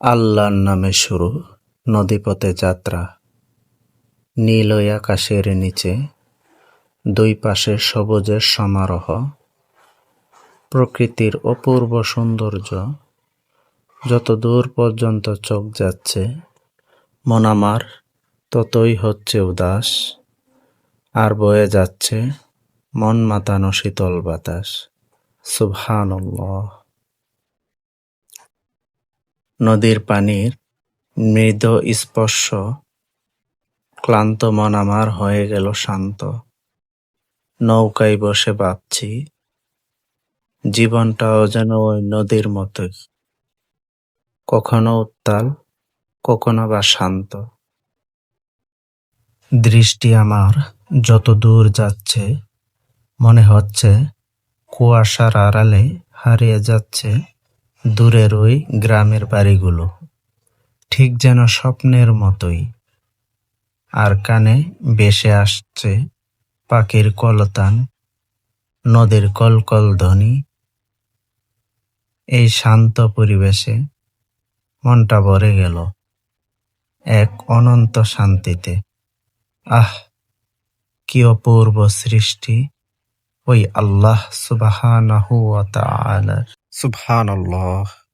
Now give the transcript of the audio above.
আল্লাহর নামে শুরু, নদীপথে যাত্রা। নীল আকাশের নিচে, দুই পাশে সবুজের সমারোহ। প্রকৃতির অপূর্ব সৌন্দর্য, যত দূর পর্যন্ত চোখ যাচ্ছে, মন আমার ততই হচ্ছে উদাস, আর বয়ে যাচ্ছে মন মাতানো শীতল বাতাস। সুবহানাল্লাহ। নদীর পানির মৃদু স্পর্শ ক্লান্ত মন আমার হয়ে গেল শান্ত। নৌকায় বসে ভাবছি, জীবনটাও যেন ওই নদীর মতোই। কখনো উত্তাল, কখনো বা শান্ত। দৃষ্টি আমার যত দূর যাচ্ছে, মনে হচ্ছে কুয়াশার আড়ালে হারিয়ে যাচ্ছে। দূরের ওই গ্রামের বাড়িগুলো, ঠিক যেন স্বপ্নের মতোই। আর কানে ভেসে আসছে পাখির কলতান, নদীর কলকল ধ্বনি। এই শান্ত পরিবেশে মনটা ভরে গেল এক অনন্ত শান্তিতে। আহ, কি অপূর্ব সৃষ্টি। ওই আল্লাহ সুবহানাহু ওয়া তাআলার সুবহানাল্লাহ